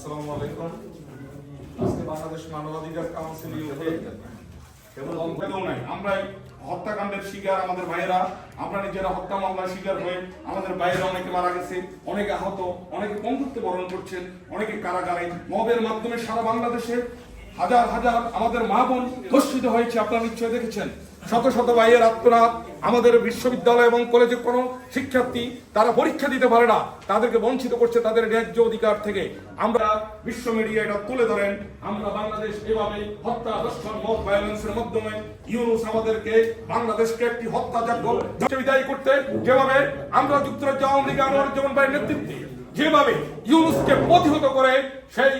আসসালামু আলাইকুম। আজকে বাংলাদেশ মানবাধিকার কাউন্সিল আমরাই হত্যাকাণ্ডের শিকার আমাদের ভাইয়েরা। আমরা নিজেরা হত্যা মামলার শিকার হয়ে আমাদের বাইরে অনেকে মারা গেছে, অনেকে আহত, অনেকে বন্ধুত্ব বরণ করছেন, অনেকে কারাগারে। মবের মাধ্যমে সারা বাংলাদেশে হাজার হাজার আমাদের মা বোন ধর্ষিত হয়েছে, আপনারা নিশ্চয় দেখেছেন। শত শত ভাইয়ের আত্মনাথ, আমাদের বিশ্ববিদ্যালয় এবং কলেজে কোনো শিক্ষার্থী তারা পরীক্ষা দিতে পারে না, তাদেরকে বঞ্চিত করছে তাদের ন্যায্য অধিকার থেকে। আমরা বিশ্ব মিডিয়া এটা তুলে ধরেন, আমরা বাংলাদেশ এভাবে হত্যা দর্শন মব ভায়োলেন্সের মাধ্যমে ইউনুস আমাদেরকে বাংলাদেশকে একটি হত্যাযজ্ঞ বিদায় করতে যেভাবে আমরা যুক্তরাজ্য আওয়ামী লীগ আনোয়ার যেমন ভাইয়ের নেতৃত্বে যেভাবে ইউনুসকে প্রতিহত করে, সেই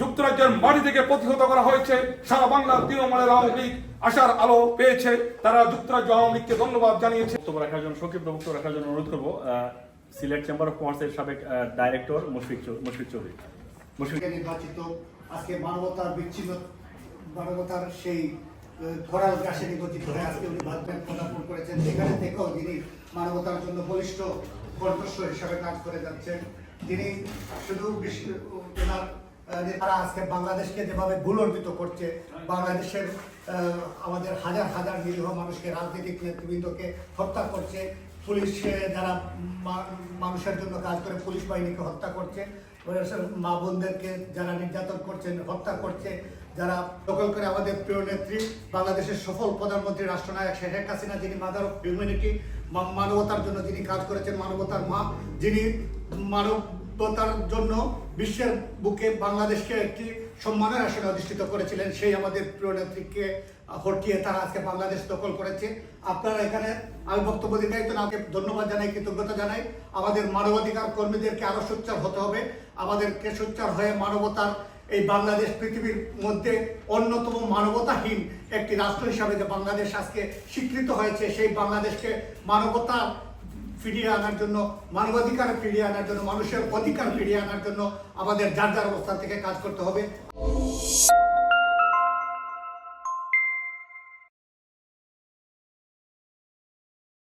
যুক্তরাজ্যের মাটি থেকে প্রতিহত করা হয়েছে। সারা বাংলা তৃণমূলের আওয়ামী লীগ আশার আলো পেয়েছে। তারা যুক্তরাজ্য আওয়ামী লীগকে ধন্যবাদ জানিয়েছে। বক্তব্য রাখার জন্য সংক্ষিপ্ত বক্তব্য রাখার জন্য অনুরোধ করব সিলেট চেম্বার অফ কমার্সের সাবেক ডাইরেক্টর মুশফিক মুশফিক চৌধুরী। মুশফিক নির্বাচিত আজকে মানবতার বিচ্ছিন্ন মানবতার সেই খরাল হয়ে আজকে উনি ভারতের পদার্পণ করেছেন। সেখানে থেকেও যিনি মানবতার জন্য বলিষ্ঠ কণ্ঠস্বর হিসাবে কাজ করে যাচ্ছেন তিনি শুধু বিশ্ব তারা আজকে বাংলাদেশকে যেভাবে ভুলর্বিত করছে, বাংলাদেশের আমাদের হাজার হাজার নিরীহ মানুষকে, রাজনৈতিক নেতৃবৃন্দকে হত্যা করছে, পুলিশ যারা মানুষের জন্য কাজ করে পুলিশ বাহিনীকে হত্যা করছে মা বোনদেরকে যারা নির্যাতন করছেন হত্যা করছে, যারা দখল করে আমাদের প্রিয় নেত্রী, বাংলাদেশের সফল প্রধানমন্ত্রী রাষ্ট্রনায়ক শেখ হাসিনা, যিনি মাদার অফ হিউম্যানিটি মানবতার জন্য যিনি কাজ করেছেন, মানবতার মা, যিনি মানবতার জন্য বিশ্বের বুকে বাংলাদেশকে একটি সম্মানের আসনে অধিষ্ঠিত করেছিলেন সেই আমাদের প্রিয় নেত্রীকে হটিয়ে তারা আজকে বাংলাদেশ দখল করেছে। আপনারা এখানে আমি বক্তব্য দিতে তো আমাকে ধন্যবাদ জানাই, কৃতজ্ঞতা জানাই। আমাদের মানবাধিকার কর্মীদেরকে আরও সোচ্চার হতে হবে। আমাদেরকে সোচ্চার হয়ে মানবতার এই বাংলাদেশ পৃথিবীর মধ্যে অন্যতম মানবতাহীন একটি রাষ্ট্র হিসাবে যে বাংলাদেশ আজকে স্বীকৃত হয়েছে, সেই বাংলাদেশকে মানবতা ফিরিয়ে আনার জন্য, মানবাধিকার ফিরিয়ে আনার জন্য, মানুষের অধিকার ফিরিয়ে আনার জন্য আমাদের যার যার অবস্থান থেকে কাজ করতে হবে।